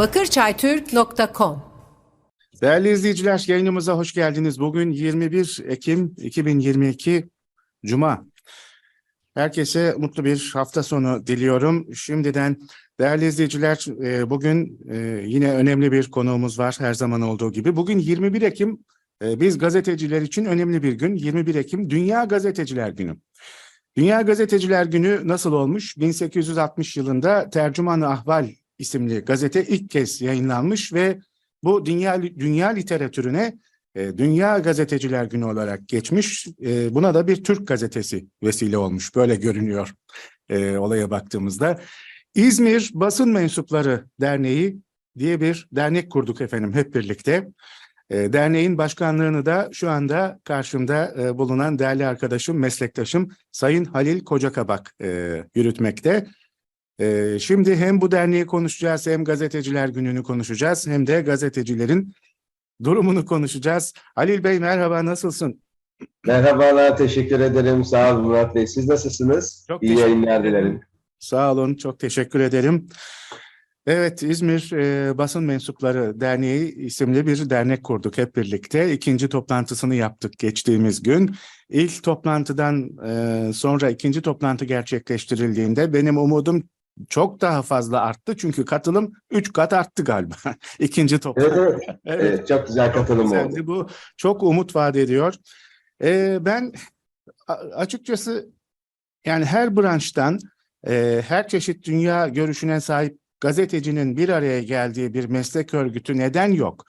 bakırçaytürk.com Değerli izleyiciler yayınımıza hoş geldiniz. Bugün 21 Ekim 2022 Cuma. Herkese mutlu bir hafta sonu diliyorum. Şimdiden değerli izleyiciler e, bugün e, yine önemli bir konuğumuz var her zaman olduğu gibi. Bugün 21 Ekim e, biz gazeteciler için önemli bir gün. 21 Ekim Dünya Gazeteciler Günü. Dünya Gazeteciler Günü nasıl olmuş? 1860 yılında Tercüman-ı Ahval isimli gazete ilk kez yayınlanmış ve bu dünya dünya literatürüne e, Dünya Gazeteciler Günü olarak geçmiş. E, buna da bir Türk gazetesi vesile olmuş. Böyle görünüyor e, olaya baktığımızda. İzmir Basın Mensupları Derneği diye bir dernek kurduk efendim hep birlikte. E, derneğin başkanlığını da şu anda karşımda e, bulunan değerli arkadaşım, meslektaşım Sayın Halil Kocakabak e, yürütmekte. Ee, şimdi hem bu derneği konuşacağız hem gazeteciler gününü konuşacağız hem de gazetecilerin durumunu konuşacağız. Halil Bey merhaba nasılsın? Merhabalar, teşekkür ederim. Sağ olun Murat Bey. Siz nasılsınız? Çok İyi yayınlar dilerim. Sağ olun çok teşekkür ederim. Evet İzmir e, Basın Mensupları Derneği isimli bir dernek kurduk hep birlikte. İkinci toplantısını yaptık geçtiğimiz gün. İlk toplantıdan e, sonra ikinci toplantı gerçekleştirildiğinde benim umudum çok daha fazla arttı. Çünkü katılım üç kat arttı galiba ikinci toplantı. evet. Evet. evet çok güzel katılım oldu. Güzeldi. Bu çok umut vaat ediyor. Ee, ben açıkçası yani her branştan e, her çeşit dünya görüşüne sahip gazetecinin bir araya geldiği bir meslek örgütü neden yok?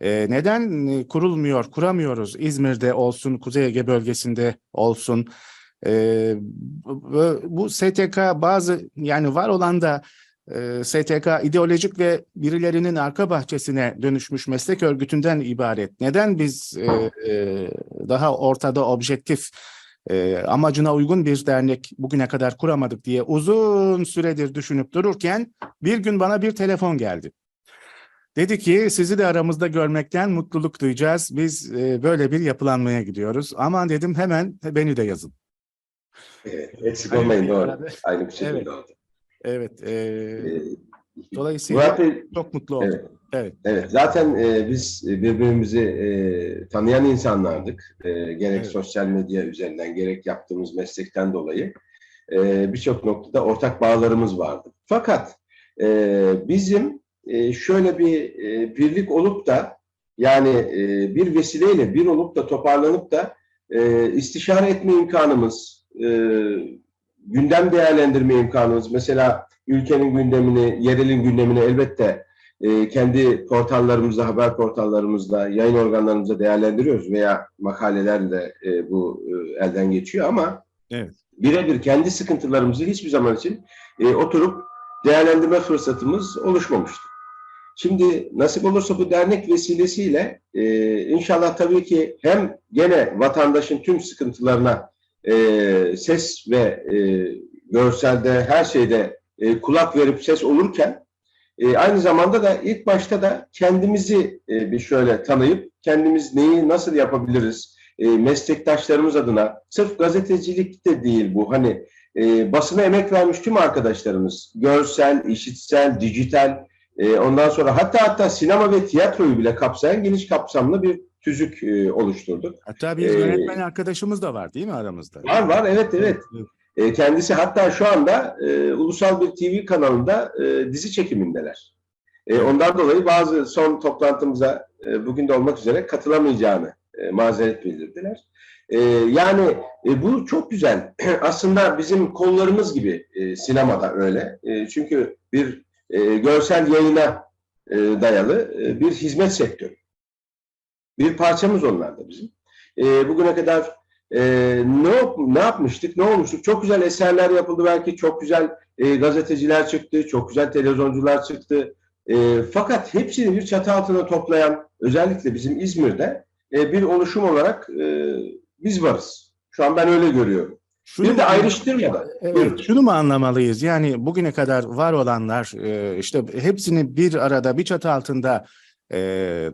E, neden e, kurulmuyor, kuramıyoruz? İzmir'de olsun, Kuzey Ege bölgesinde olsun. E, bu, STK bazı yani var olan da e, STK ideolojik ve birilerinin arka bahçesine dönüşmüş meslek örgütünden ibaret. Neden biz e, e, daha ortada objektif e, amacına uygun bir dernek bugüne kadar kuramadık diye uzun süredir düşünüp dururken bir gün bana bir telefon geldi. Dedi ki sizi de aramızda görmekten mutluluk duyacağız. Biz e, böyle bir yapılanmaya gidiyoruz. Aman dedim hemen beni de yazın. Evet, eksik olmayın doğru. Evet. Aynı bir şekilde Evet. oldu. Evet. e, Ee, dolayısıyla Murat Bey, çok mutlu oldum. evet. Evet. Evet, zaten e, biz birbirimizi e, tanıyan insanlardık. E, gerek Evet. sosyal medya üzerinden, gerek yaptığımız meslekten dolayı e, birçok noktada ortak bağlarımız vardı. Fakat e, bizim e, şöyle bir e, birlik olup da yani e, bir vesileyle bir olup da toparlanıp da e, istişare etme imkanımız, e, gündem değerlendirme imkanımız, mesela ülkenin gündemini, yerelin gündemini elbette e, kendi portallarımızda, haber portallarımızda, yayın organlarımızda değerlendiriyoruz veya makalelerle e, bu e, elden geçiyor ama Evet. birebir kendi sıkıntılarımızı hiçbir zaman için e, oturup değerlendirme fırsatımız oluşmamıştı. Şimdi nasip olursa bu dernek vesilesiyle e, inşallah tabii ki hem gene vatandaşın tüm sıkıntılarına e, ses ve e, görselde her şeyde e, kulak verip ses olurken e, aynı zamanda da ilk başta da kendimizi e, bir şöyle tanıyıp kendimiz neyi nasıl yapabiliriz e, meslektaşlarımız adına sırf gazetecilik de değil bu hani e, basına emek vermiş tüm arkadaşlarımız görsel, işitsel, dijital e, ondan sonra hatta hatta sinema ve tiyatroyu bile kapsayan geniş kapsamlı bir tüzük e, oluşturduk. Hatta bir Ee, yönetmen arkadaşımız da var değil mi aramızda? Var var evet evet. E, kendisi hatta şu anda e, ulusal bir TV kanalında e, dizi çekimindeler. E, ondan dolayı bazı son toplantımıza e, bugün de olmak üzere katılamayacağını e, mazeret bildirdiler. E, yani e, bu çok güzel. Aslında bizim kollarımız gibi e, sinemada öyle. E, çünkü bir e, görsel yayına e, dayalı e, bir hizmet sektörü. Bir parçamız onlar da bizim. E, bugüne kadar e, ne, ne yapmıştık, ne olmuştuk? Çok güzel eserler yapıldı belki, çok güzel e, gazeteciler çıktı, çok güzel televizyoncular çıktı. E, fakat hepsini bir çatı altına toplayan, özellikle bizim İzmir'de e, bir oluşum olarak e, biz varız. Şu an ben öyle görüyorum. Şunu Bir de ayrıştırmadan. Evet, Buyurun. şunu mu anlamalıyız? Yani bugüne kadar var olanlar e, işte hepsini bir arada bir çatı altında e,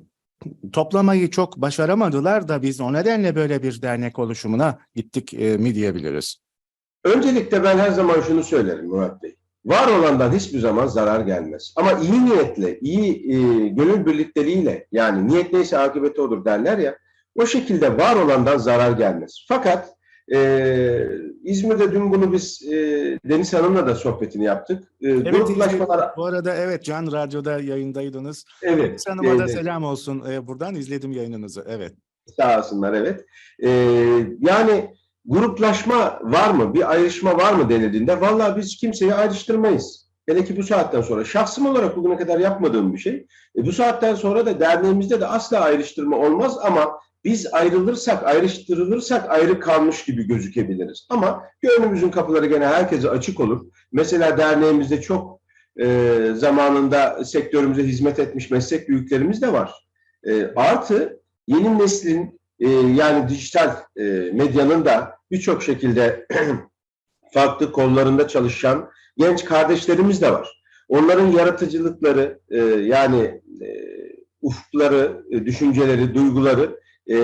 toplamayı çok başaramadılar da biz o nedenle böyle bir dernek oluşumuna gittik e, mi diyebiliriz? Öncelikle ben her zaman şunu söylerim Murat Bey. var olandan hiçbir zaman zarar gelmez. Ama iyi niyetle, iyi e, gönül birlikteliğiyle yani niyet neyse akıbeti olur derler ya o şekilde var olandan zarar gelmez. Fakat e, İzmir'de dün bunu biz e, Deniz Hanım'la da sohbetini yaptık. E, Evet, gruplaşmalar, Bu arada evet Can Radyo'da yayındaydınız. evet. Sanıma da e, selam olsun. Ee, buradan izledim yayınınızı. Evet. Sağ olsunlar evet. Ee, yani gruplaşma var mı, bir ayrışma var mı denildiğinde vallahi biz kimseyi ayrıştırmayız. Hele ki bu saatten sonra. Şahsım olarak bugüne kadar yapmadığım bir şey. E, bu saatten sonra da derneğimizde de asla ayrıştırma olmaz ama biz ayrılırsak, ayrıştırılırsak ayrı kalmış gibi gözükebiliriz. Ama gönlümüzün kapıları gene herkese açık olur. Mesela derneğimizde çok e, zamanında sektörümüze hizmet etmiş meslek büyüklerimiz de var. E, artı yeni neslin e, yani dijital e, medyanın da birçok şekilde farklı kollarında çalışan genç kardeşlerimiz de var. Onların yaratıcılıkları e, yani e, ufukları, e, düşünceleri, duyguları, e,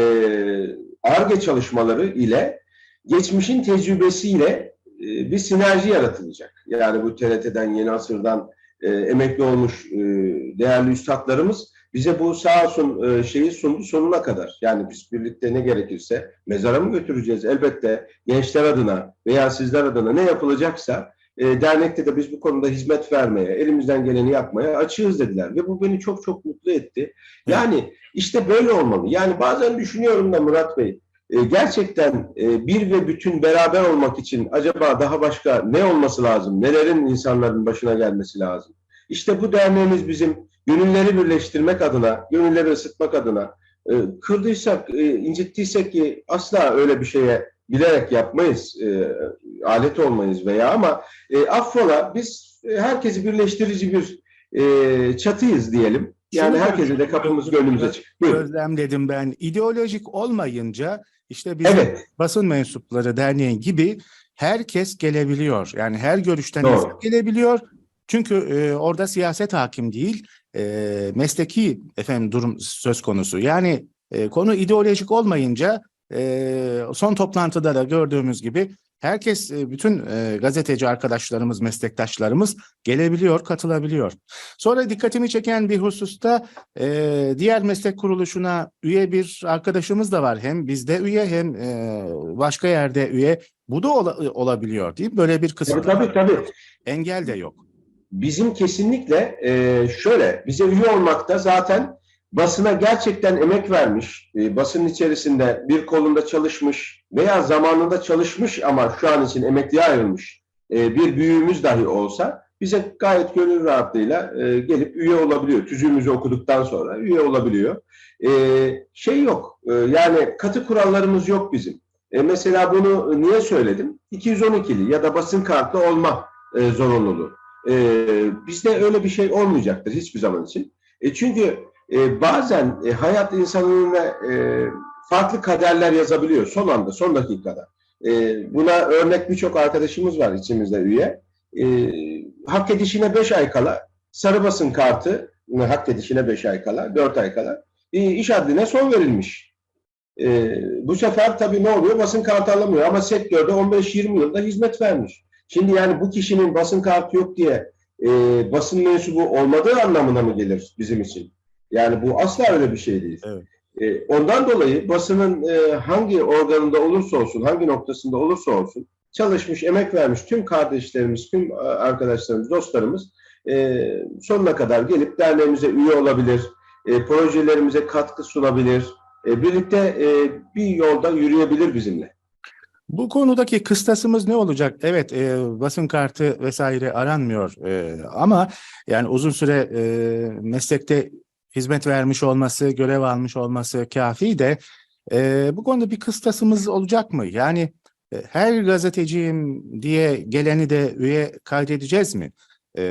ARGE çalışmaları ile geçmişin tecrübesiyle e, bir sinerji yaratılacak. Yani bu TRT'den, Yeni Asır'dan e, emekli olmuş e, değerli üstadlarımız bize bu sağ olsun şeyi sundu sonuna kadar. Yani biz birlikte ne gerekirse mezara mı götüreceğiz? Elbette gençler adına veya sizler adına ne yapılacaksa dernekte de biz bu konuda hizmet vermeye, elimizden geleni yapmaya açığız dediler. Ve bu beni çok çok mutlu etti. Yani işte böyle olmalı. Yani bazen düşünüyorum da Murat Bey, e, gerçekten e, bir ve bütün beraber olmak için acaba daha başka ne olması lazım? Nelerin insanların başına gelmesi lazım? İşte bu derneğimiz bizim gönülleri birleştirmek adına, gönülleri ısıtmak adına e, kırdıysak, incittiysek ki asla öyle bir şeye bilerek yapmayız, alet olmayız veya ama affola biz herkesi birleştirici bir çatıyız diyelim. Yani herkese de kapımız gönlümüz açık. Buyurun. Gözlemledim ben. İdeolojik olmayınca işte bizim Evet, basın mensupları derneği gibi herkes gelebiliyor. Yani her görüşten Doğru. gelebiliyor. Çünkü e, orada siyaset hakim değil, e, mesleki efendim durum söz konusu. Yani e, konu ideolojik olmayınca e, son toplantıda da gördüğümüz gibi herkes, e, bütün e, gazeteci arkadaşlarımız, meslektaşlarımız gelebiliyor, katılabiliyor. Sonra dikkatimi çeken bir hususta e, diğer meslek kuruluşuna üye bir arkadaşımız da var. Hem bizde üye hem başka yerde üye. Bu da ola- olabiliyor değil mi? Böyle bir kısıt tabii. tabii. engel de yok. Bizim kesinlikle şöyle, bize üye olmakta zaten basına gerçekten emek vermiş, e, basının içerisinde bir kolunda çalışmış veya zamanında çalışmış ama şu an için emekliye ayrılmış e, bir büyüğümüz dahi olsa bize gayet gönül rahatlığıyla e, gelip üye olabiliyor. Tüzüğümüzü okuduktan sonra üye olabiliyor. E, şey yok, e, yani katı kurallarımız yok bizim. E, mesela bunu niye söyledim? 212'li ya da basın kartlı olma e, zorunluluğu. E, bizde öyle bir şey olmayacaktır hiçbir zaman için. E, çünkü e, bazen e, hayat insanın e, farklı kaderler yazabiliyor son anda, son dakikada. E, buna örnek birçok arkadaşımız var içimizde üye. E, hak edişine 5 ay kala sarı basın kartı hak edişine 5 ay kala, 4 ay kala e, iş adline son verilmiş. E, bu sefer tabii ne oluyor? Basın kartı alamıyor ama sektörde 15-20 yılda hizmet vermiş. Şimdi yani bu kişinin basın kartı yok diye e, basın mensubu olmadığı anlamına mı gelir bizim için? Yani bu asla öyle bir şey değil. Evet. E, ondan dolayı basının e, hangi organında olursa olsun, hangi noktasında olursa olsun çalışmış, emek vermiş tüm kardeşlerimiz, tüm e, arkadaşlarımız, dostlarımız e, sonuna kadar gelip derneğimize üye olabilir, e, projelerimize katkı sunabilir, e, birlikte e, bir yolda yürüyebilir bizimle. Bu konudaki kıstasımız ne olacak? Evet, e, basın kartı vesaire aranmıyor e, ama yani uzun süre e, meslekte hizmet vermiş olması, görev almış olması kafi de e, bu konuda bir kıstasımız olacak mı? Yani e, her gazeteciyim diye geleni de üye kaydedeceğiz mi? E,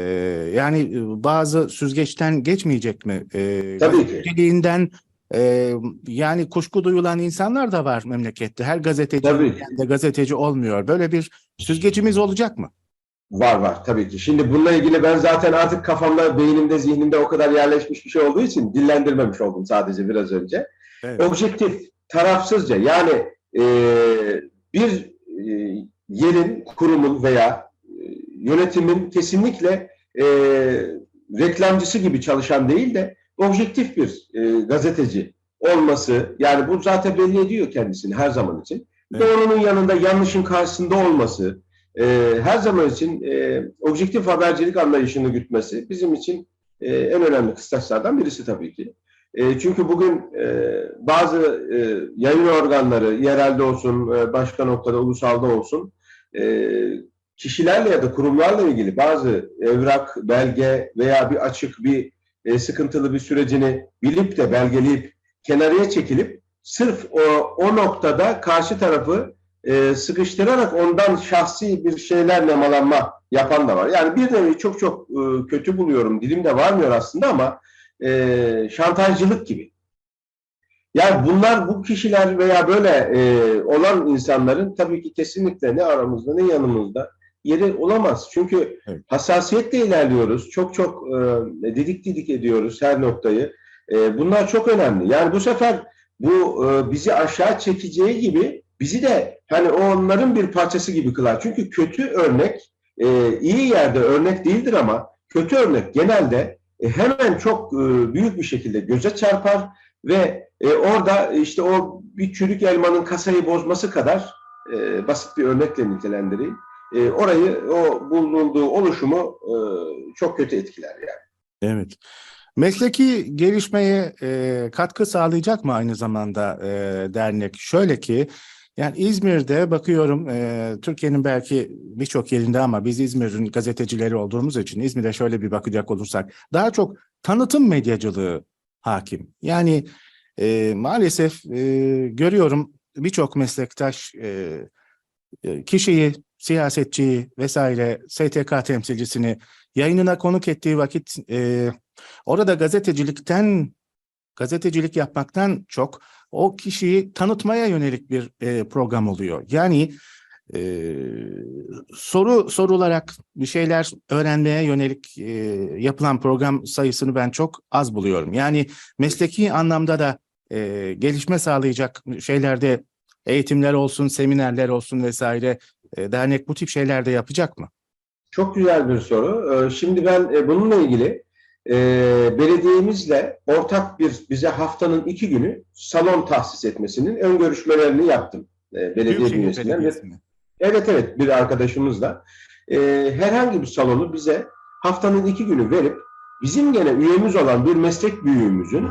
yani e, bazı süzgeçten geçmeyecek mi? E, Tabii ki. ee, yani kuşku duyulan insanlar da var memlekette. Her gazeteci de gazeteci olmuyor. Böyle bir süzgecimiz olacak mı? Var var tabii ki. Şimdi bununla ilgili ben zaten artık kafamda, beynimde, zihnimde o kadar yerleşmiş bir şey olduğu için dillendirmemiş oldum sadece biraz önce. Evet. Objektif, tarafsızca yani e, bir e, yerin, kurumun veya e, yönetimin kesinlikle e, reklamcısı gibi çalışan değil de objektif bir e, gazeteci olması yani bu zaten belli ediyor kendisini her zaman için. Evet. Doğrunun yanında yanlışın karşısında olması, e, her zaman için e, objektif habercilik anlayışını gütmesi bizim için e, en önemli kıstaslardan birisi tabii ki. E, çünkü bugün e, bazı e, yayın organları, yerelde olsun, e, başka noktada, ulusalda olsun, e, kişilerle ya da kurumlarla ilgili bazı evrak, belge veya bir açık, bir e, sıkıntılı bir sürecini bilip de belgeleyip kenarıya çekilip sırf o, o noktada karşı tarafı e, sıkıştırarak ondan şahsi bir şeyler nemalanma yapan da var. Yani bir nevi çok çok e, kötü buluyorum. Dilim de varmıyor aslında ama e, şantajcılık gibi. Yani bunlar bu kişiler veya böyle e, olan insanların tabii ki kesinlikle ne aramızda ne yanımızda yeri olamaz. Çünkü Evet. hassasiyetle ilerliyoruz. Çok çok e, didik didik ediyoruz her noktayı. E, bunlar çok önemli. Yani bu sefer bu e, bizi aşağı çekeceği gibi bizi de hani onların bir parçası gibi kılar. Çünkü kötü örnek e, iyi yerde örnek değildir ama kötü örnek genelde e, hemen çok e, büyük bir şekilde göze çarpar ve e, orada işte o bir çürük elmanın kasayı bozması kadar e, basit bir örnekle nitelendireyim. E, orayı o bulunduğu oluşumu e, çok kötü etkiler yani. Evet. Mesleki gelişmeye e, katkı sağlayacak mı aynı zamanda e, dernek? Şöyle ki yani İzmir'de bakıyorum e, Türkiye'nin belki birçok yerinde ama biz İzmir'in gazetecileri olduğumuz için İzmir'e şöyle bir bakacak olursak daha çok tanıtım medyacılığı hakim. Yani e, maalesef e, görüyorum birçok meslektaş e, e, kişiyi, siyasetçiyi vesaire STK temsilcisini yayınına konuk ettiği vakit e, orada gazetecilikten gazetecilik yapmaktan çok o kişiyi tanıtmaya yönelik bir e, program oluyor. Yani e, soru sorularak bir şeyler öğrenmeye yönelik e, yapılan program sayısını ben çok az buluyorum. Yani mesleki anlamda da e, gelişme sağlayacak şeylerde eğitimler olsun, seminerler olsun vesaire e, dernek bu tip şeyler de yapacak mı? Çok güzel bir soru. Ee, Şimdi ben e, bununla ilgili e, belediyemizle ortak bir bize haftanın iki günü salon tahsis etmesinin ön görüşmelerini yaptım. E, belediye bünyesinden. Evet evet bir arkadaşımızla. E, herhangi bir salonu bize haftanın iki günü verip bizim gene üyemiz olan bir meslek büyüğümüzün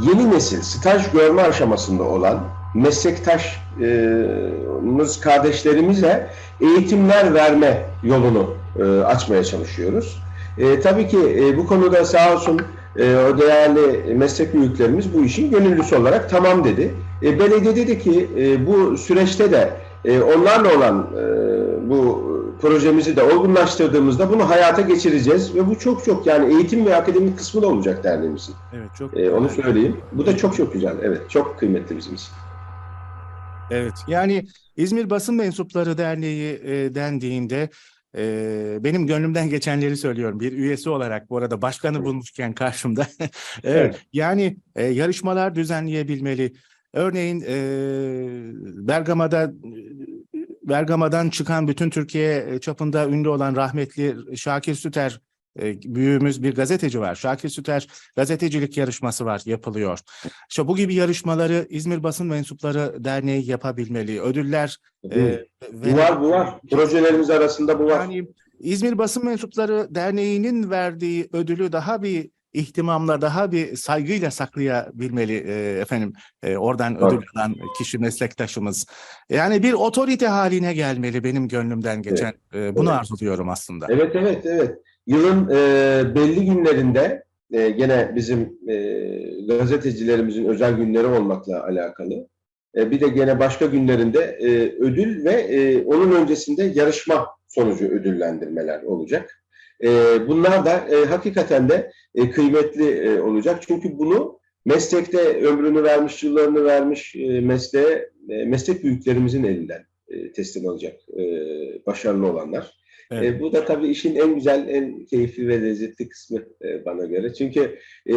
yeni nesil staj görme aşamasında olan meslektaşımız kardeşlerimize eğitimler verme yolunu e, açmaya çalışıyoruz. E, tabii ki e, bu konuda sağ olsun e, o değerli meslek büyüklerimiz bu işin gönüllüsü olarak tamam dedi. E, belediye dedi ki e, bu süreçte de e, onlarla olan e, bu projemizi de olgunlaştırdığımızda bunu hayata geçireceğiz ve bu çok çok yani eğitim ve akademik kısmı da olacak derneğimizin. Evet çok E, onu söyleyeyim. Bu da çok çok güzel. Evet, çok kıymetli bizim için. Evet yani İzmir Basın Mensupları Derneği e, dendiğinde e, benim gönlümden geçenleri söylüyorum. Bir üyesi olarak bu arada başkanı bulmuşken karşımda. evet, Evet. Yani e, yarışmalar düzenleyebilmeli. Örneğin e, Bergama'da Bergama'dan çıkan bütün Türkiye çapında ünlü olan rahmetli Şakir Süter e, büyüğümüz bir gazeteci var. Şakir Süter gazetecilik yarışması var yapılıyor. İşte bu gibi yarışmaları İzmir Basın Mensupları Derneği yapabilmeli. Ödüller e, bu var, bu var. Projelerimiz arasında bu var. yani İzmir Basın Mensupları Derneği'nin verdiği ödülü daha bir ihtimamla, daha bir saygıyla saklayabilmeli e, efendim e, oradan Doğru. ödül alan kişi meslektaşımız. Yani bir otorite haline gelmeli benim gönlümden geçen. E, bunu Evet. arzuluyorum aslında. Evet, evet, evet. Yılın e, belli günlerinde e, gene bizim e, gazetecilerimizin özel günleri olmakla alakalı. E, bir de gene başka günlerinde e, ödül ve e, onun öncesinde yarışma sonucu ödüllendirmeler olacak. E, bunlar da e, hakikaten de e, kıymetli e, olacak. Çünkü bunu meslekte ömrünü vermiş, yıllarını vermiş e, mesleğe, e, meslek büyüklerimizin elinden e, teslim alacak e, başarılı olanlar. Evet. E, bu da tabii işin en güzel, en keyifli ve lezzetli kısmı e, bana göre. Çünkü e,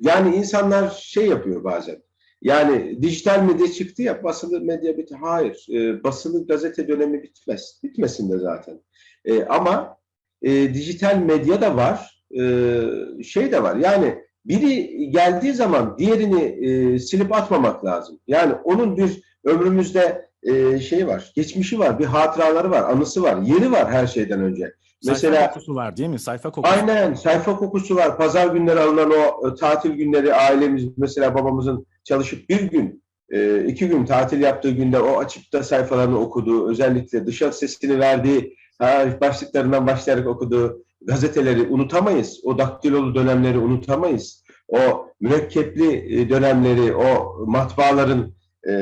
yani insanlar şey yapıyor bazen. Yani dijital medya çıktı ya basılı medya bitti. Hayır. E, basılı gazete dönemi bitmez. Bitmesin de zaten. E, ama e, dijital medya da var, e, şey de var. Yani biri geldiği zaman diğerini e, silip atmamak lazım. Yani onun bir ömrümüzde e, şey var, geçmişi var, bir hatıraları var, anısı var, yeri var her şeyden önce. Mesela Mesela kokusu var değil mi? Sayfa kokusu. aynen sayfa kokusu var. Pazar günleri alınan o e, tatil günleri ailemiz mesela babamızın çalışıp bir gün e, iki gün tatil yaptığı günde o açıp da sayfalarını okuduğu özellikle dışarı sesini verdiği ha, başlıklarından başlayarak okuduğu gazeteleri unutamayız. O daktilolu dönemleri unutamayız. O mürekkepli e, dönemleri, o matbaaların e,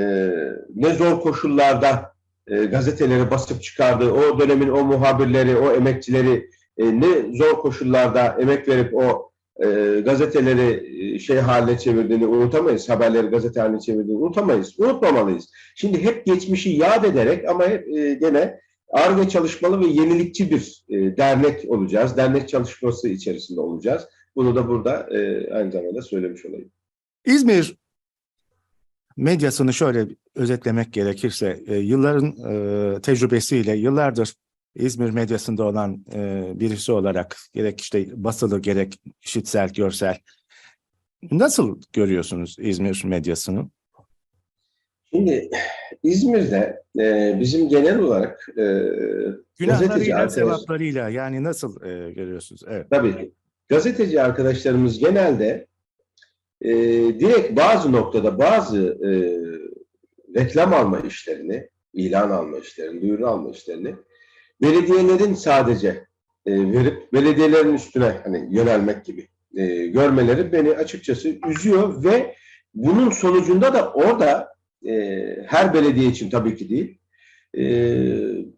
ne zor koşullarda e, gazeteleri basıp çıkardığı, o dönemin o muhabirleri, o emekçileri e, ne zor koşullarda emek verip o e, gazeteleri e, şey haline çevirdiğini unutamayız. Haberleri gazete haline çevirdiğini unutamayız. Unutmamalıyız. Şimdi hep geçmişi yad ederek ama hep e, gene ARGE çalışmalı ve yenilikçi bir e, dernek olacağız. Dernek çalışması içerisinde olacağız. Bunu da burada e, aynı zamanda söylemiş olayım. İzmir medyasını şöyle özetlemek gerekirse e, yılların e, tecrübesiyle yıllardır İzmir medyasında olan e, birisi olarak gerek işte basılı gerek işitsel görsel nasıl görüyorsunuz İzmir medyasını? Şimdi İzmir'de e, bizim genel olarak e, Günahlarıyla, arkadaş- sevaplarıyla yani nasıl e, görüyorsunuz? Evet. Tabii ki. Gazeteci arkadaşlarımız genelde e, direkt bazı noktada bazı e, reklam alma işlerini, ilan alma işlerini, duyuru alma işlerini belediyelerin sadece e, verip belediyelerin üstüne hani yönelmek gibi e, görmeleri beni açıkçası üzüyor ve bunun sonucunda da orada e, her belediye için tabii ki değil, e,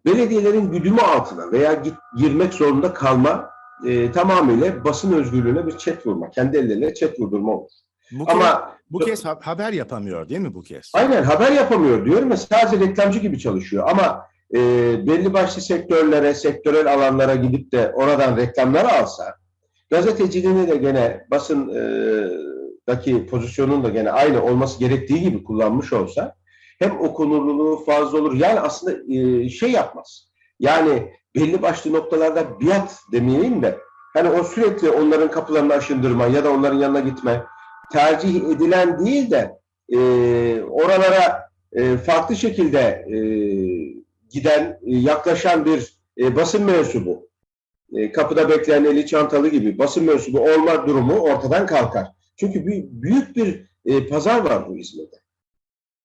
belediyelerin güdümü altına veya git, girmek zorunda kalma e, tamamıyla basın özgürlüğüne bir çet vurma, kendi elleriyle çet vurdurma olur. Bu kez, Ama bu kez ha- haber yapamıyor değil mi bu kez? aynen haber yapamıyor diyorum ya sadece reklamcı gibi çalışıyor ama e, belli başlı sektörlere, sektörel alanlara gidip de oradan reklamları alsa gazeteciliğini de gene basın e, daki pozisyonun da gene aynı olması gerektiği gibi kullanmış olsa hem okunurluluğu fazla olur. Yani aslında e, şey yapmaz. Yani belli başlı noktalarda biat demeyeyim de hani o sürekli onların kapılarını aşındırma ya da onların yanına gitme tercih edilen değil de e, oralara e, farklı şekilde e, giden, e, yaklaşan bir e, basın mensubu e, kapıda bekleyen eli çantalı gibi basın mensubu olma durumu ortadan kalkar. Çünkü bir, büyük bir e, pazar var bu İzmir'de.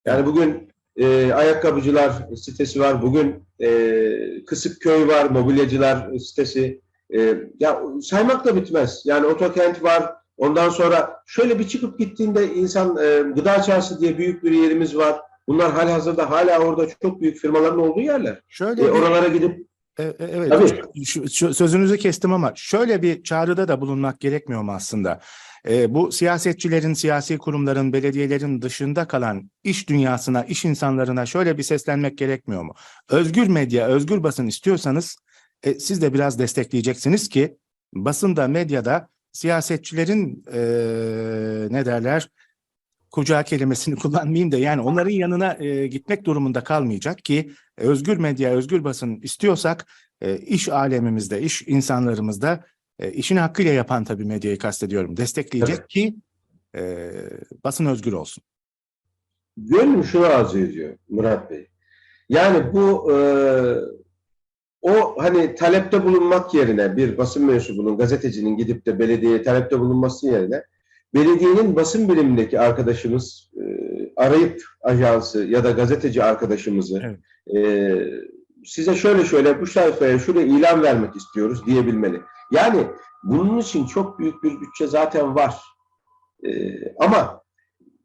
Yani bugün e, ayakkabıcılar sitesi var, bugün e, Kısıkköy var, mobilyacılar sitesi. E, ya saymak da bitmez. Yani otokent var. Ondan sonra şöyle bir çıkıp gittiğinde insan e, gıda çarşısı diye büyük bir yerimiz var. Bunlar halihazırda hala orada çok büyük firmaların olduğu yerler. Şöyle E, oralara gidip E, e, Evet, Tabii. şu- şu- sözünüzü kestim ama şöyle bir çağrıda da bulunmak gerekmiyor mu aslında? E, bu siyasetçilerin, siyasi kurumların, belediyelerin dışında kalan iş dünyasına, iş insanlarına şöyle bir seslenmek gerekmiyor mu? Özgür medya, özgür basın istiyorsanız e, siz de biraz destekleyeceksiniz ki basında, medyada siyasetçilerin e, ne derler kucağı kelimesini kullanmayayım da yani onların yanına e, gitmek durumunda kalmayacak ki özgür medya, özgür basın istiyorsak e, iş alemimizde, iş insanlarımızda e, işini hakkıyla yapan tabii medyayı kastediyorum. Destekleyecek Tabii. ki e, basın özgür olsun. Gönlüm şunu arzu ediyor Murat Bey. Yani bu e, o hani talepte bulunmak yerine bir basın mensubunun, gazetecinin gidip de belediyeye talepte bulunması yerine belediyenin basın birimindeki arkadaşımız e, arayıp ajansı ya da gazeteci arkadaşımızı Evet. e, size şöyle şöyle bu sayfaya şuraya ilan vermek istiyoruz diyebilmeli. Yani bunun için çok büyük bir bütçe zaten var. E, ama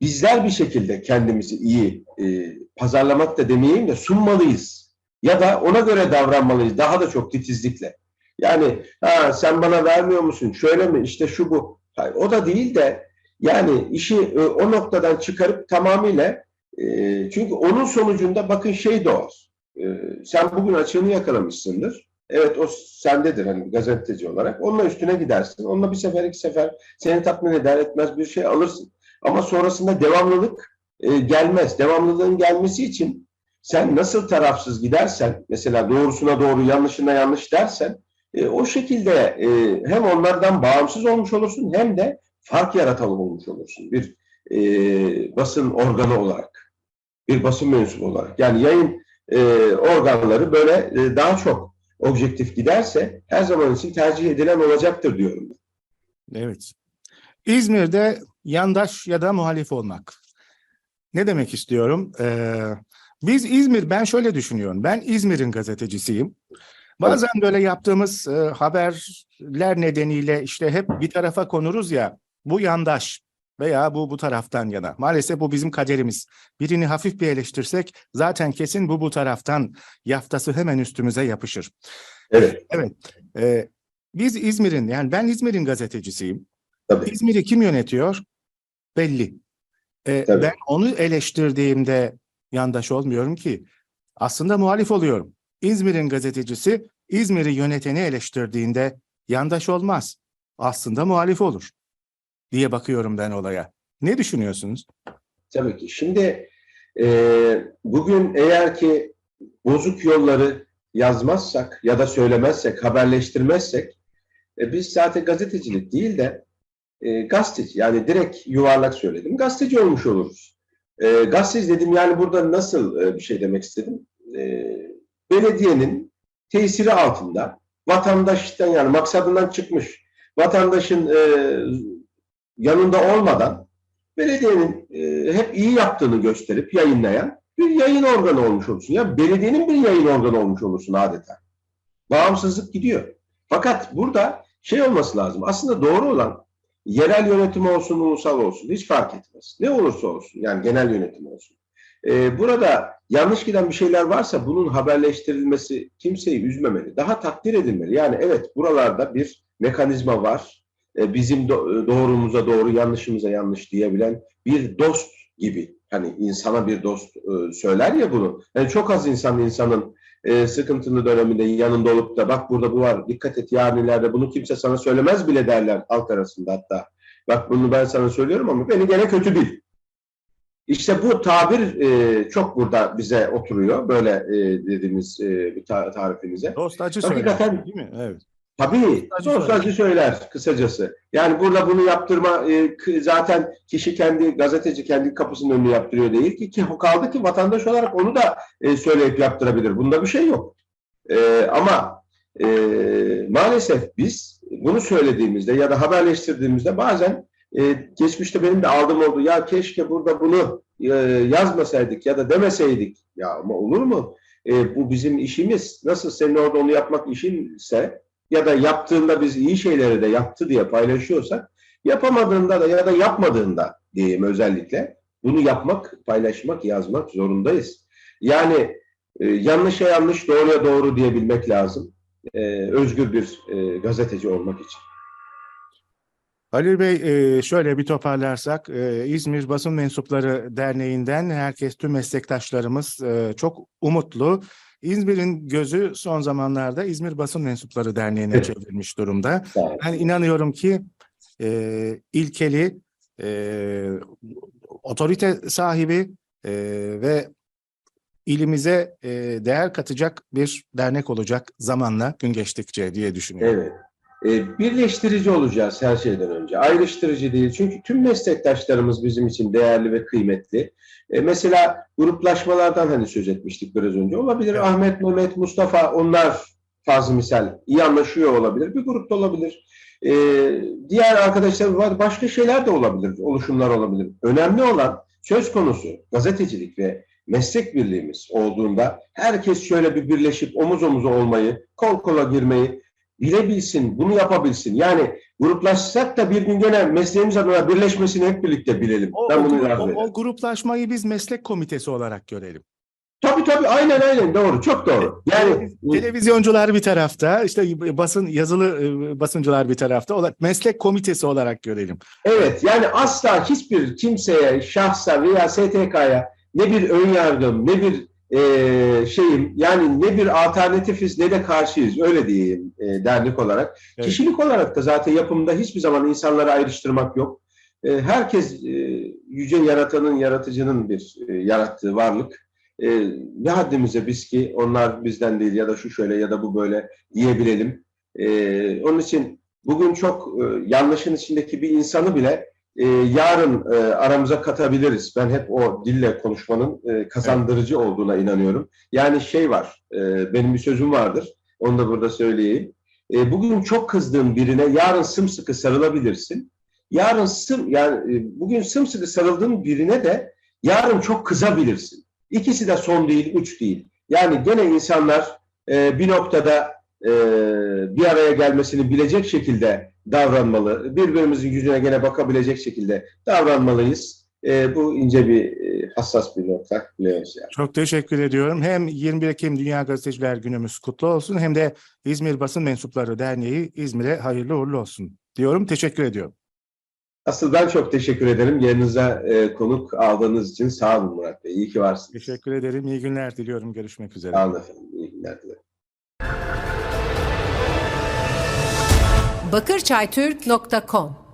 bizler bir şekilde kendimizi iyi e, pazarlamak da demeyeyim de sunmalıyız. Ya da ona göre davranmalıyız daha da çok titizlikle. Yani ha, sen bana vermiyor musun? Şöyle mi? İşte şu bu. Hayır, o da değil de yani işi e, o noktadan çıkarıp tamamıyla e, çünkü onun sonucunda bakın şey doğar. E, sen bugün açığını yakalamışsındır. Evet o sendedir hani gazeteci olarak. Onunla üstüne gidersin. Onunla bir sefer iki sefer seni tatmin eder etmez bir şey alırsın. Ama sonrasında devamlılık gelmez. Devamlılığın gelmesi için sen nasıl tarafsız gidersen, mesela doğrusuna doğru, yanlışına yanlış dersen, e, o şekilde e, hem onlardan bağımsız olmuş olursun hem de fark yaratan olmuş olursun. Bir e, basın organı olarak, bir basın mensubu olarak. Yani yayın e, organları böyle e, daha çok objektif giderse her zaman için tercih edilen olacaktır diyorum. Evet. İzmir'de yandaş ya da muhalif olmak. Ne demek istiyorum? Ee, biz İzmir, ben şöyle düşünüyorum. Ben İzmir'in gazetecisiyim. Bazen böyle yaptığımız e, haberler nedeniyle işte hep bir tarafa konuruz ya. Bu yandaş veya bu bu taraftan yana. Maalesef bu bizim kaderimiz. Birini hafif bir eleştirsek zaten kesin bu bu taraftan yaftası hemen üstümüze yapışır. Evet, Ee, biz İzmir'in yani ben İzmir'in gazetecisiyim. tabii. İzmir'i kim yönetiyor? Belli. Tabii. ben onu eleştirdiğimde yandaş olmuyorum ki. Aslında muhalif oluyorum. İzmir'in gazetecisi İzmir'i yöneteni eleştirdiğinde yandaş olmaz. Aslında muhalif olur diye bakıyorum ben olaya. Ne düşünüyorsunuz? Tabii ki. Şimdi e, bugün eğer ki bozuk yolları yazmazsak ya da söylemezsek, haberleştirmezsek e, biz zaten gazetecilik değil de e, gazeteci yani direkt yuvarlak söyledim. Gazeteci olmuş oluruz. E, gazeteci dedim yani burada nasıl e, bir şey demek istedim. E, belediyenin tesiri altında vatandaştan yani maksadından çıkmış vatandaşın e, yanında olmadan belediyenin e, hep iyi yaptığını gösterip yayınlayan bir yayın organı olmuş olursun. Ya belediyenin bir yayın organı olmuş olursun adeta. Bağımsızlık gidiyor. Fakat burada şey olması lazım. Aslında doğru olan yerel yönetim olsun, ulusal olsun hiç fark etmez. Ne olursa olsun yani genel yönetim olsun. E, burada yanlış giden bir şeyler varsa bunun haberleştirilmesi kimseyi üzmemeli. Daha takdir edilmeli. Yani evet buralarda bir mekanizma var. E, bizim do- doğrumuza doğru, yanlışımıza yanlış diyebilen bir dost gibi. Hani insana bir dost e, söyler ya bunu. Yani çok az insan insanın e, sıkıntılı döneminde yanında olup da bak burada bu var, dikkat et yarın ileride bunu kimse sana söylemez bile derler halk arasında hatta. Bak bunu ben sana söylüyorum ama beni gene kötü bil. İşte bu tabir e, çok burada bize oturuyor. Böyle e, dediğimiz e, bir ta- tarifimize. Dost acı Hakikaten- söyler değil mi? Evet. Tabii. Dost söyler. kısacası. Yani burada bunu yaptırma e, zaten kişi kendi gazeteci kendi kapısının önünü yaptırıyor değil ki ki kaldı ki vatandaş olarak onu da e, söyleyip yaptırabilir. Bunda bir şey yok. E, ama e, maalesef biz bunu söylediğimizde ya da haberleştirdiğimizde bazen e, geçmişte benim de aldığım oldu. Ya keşke burada bunu e, yazmasaydık ya da demeseydik. Ya ama olur mu? E, bu bizim işimiz. Nasıl senin orada onu yapmak işinse ya da yaptığında biz iyi şeyleri de yaptı diye paylaşıyorsak yapamadığında da ya da yapmadığında diyeyim özellikle bunu yapmak, paylaşmak, yazmak zorundayız. Yani e, yanlışa yanlış, doğruya doğru diyebilmek lazım. E, özgür bir e, gazeteci olmak için. Halil Bey e, şöyle bir toparlarsak e, İzmir Basın Mensupları Derneği'nden herkes tüm meslektaşlarımız e, çok umutlu. İzmir'in gözü son zamanlarda İzmir Basın Mensupları Derneği'ne Evet. çevrilmiş durumda. Olun. Ben inanıyorum ki e, ilkeli, e, otorite sahibi e, ve ilimize e, değer katacak bir dernek olacak zamanla gün geçtikçe diye düşünüyorum. Evet. E, birleştirici olacağız her şeyden önce. Ayrıştırıcı değil. Çünkü tüm meslektaşlarımız bizim için değerli ve kıymetli. E, mesela gruplaşmalardan hani söz etmiştik biraz önce. Olabilir Evet. Ahmet, Mehmet, Mustafa onlar fazla misal iyi anlaşıyor olabilir. Bir grupta olabilir. E, diğer arkadaşlar var. Başka şeyler de olabilir. Oluşumlar olabilir. Önemli olan söz konusu gazetecilik ve meslek birliğimiz olduğunda herkes şöyle bir birleşip omuz omuza olmayı, kol kola girmeyi, bilebilsin, bunu yapabilsin. Yani gruplaşsak da bir gün gene mesleğimiz adına birleşmesini hep birlikte bilelim. O, ben o, bunu o- ederim. o gruplaşmayı biz meslek komitesi olarak görelim. Tabii tabii aynen aynen doğru çok doğru. Yani Televiz- televizyoncular bir tarafta, işte basın yazılı e, basıncılar bir tarafta, meslek komitesi olarak görelim. evet yani asla hiçbir kimseye, şahsa veya STK'ya ne bir ön yargım ne bir e, şeyim yani ne bir alternatifiz ne de karşıyız öyle diyeyim e, dernek olarak. Evet. Kişilik olarak da zaten yapımda hiçbir zaman insanları ayrıştırmak yok. E, herkes e, yüce yaratanın, yaratıcının bir e, yarattığı varlık. e, ne haddimize biz ki onlar bizden değil ya da şu şöyle ya da bu böyle diyebilelim. E, onun için bugün çok e, yanlışın içindeki bir insanı bile e, yarın e, aramıza katabiliriz. Ben hep o dille konuşmanın e, kazandırıcı olduğuna inanıyorum. Yani şey var, e, benim bir sözüm vardır. Onu da burada söyleyeyim. E, bugün çok kızdığın birine yarın sımsıkı sarılabilirsin. Yarın sım yani e, bugün sımsıkı sarıldığın birine de yarın çok kızabilirsin. İkisi de son değil, üç değil. Yani gene insanlar e, bir noktada e, bir araya gelmesini bilecek şekilde davranmalı. Birbirimizin yüzüne gene bakabilecek şekilde davranmalıyız. E, bu ince bir e, hassas bir nokta biliyoruz yani. Çok teşekkür ediyorum. Hem 21 Ekim Dünya Gazeteciler Günümüz kutlu olsun hem de İzmir Basın Mensupları Derneği İzmir'e hayırlı uğurlu olsun diyorum. Teşekkür ediyorum. Asıl ben çok teşekkür ederim. Yerinize e, konuk aldığınız için sağ olun Murat Bey. İyi ki varsınız. Teşekkür ederim. İyi günler diliyorum. Görüşmek üzere. Sağ olun efendim. İyi günler dilerim. bakırçaytürk.com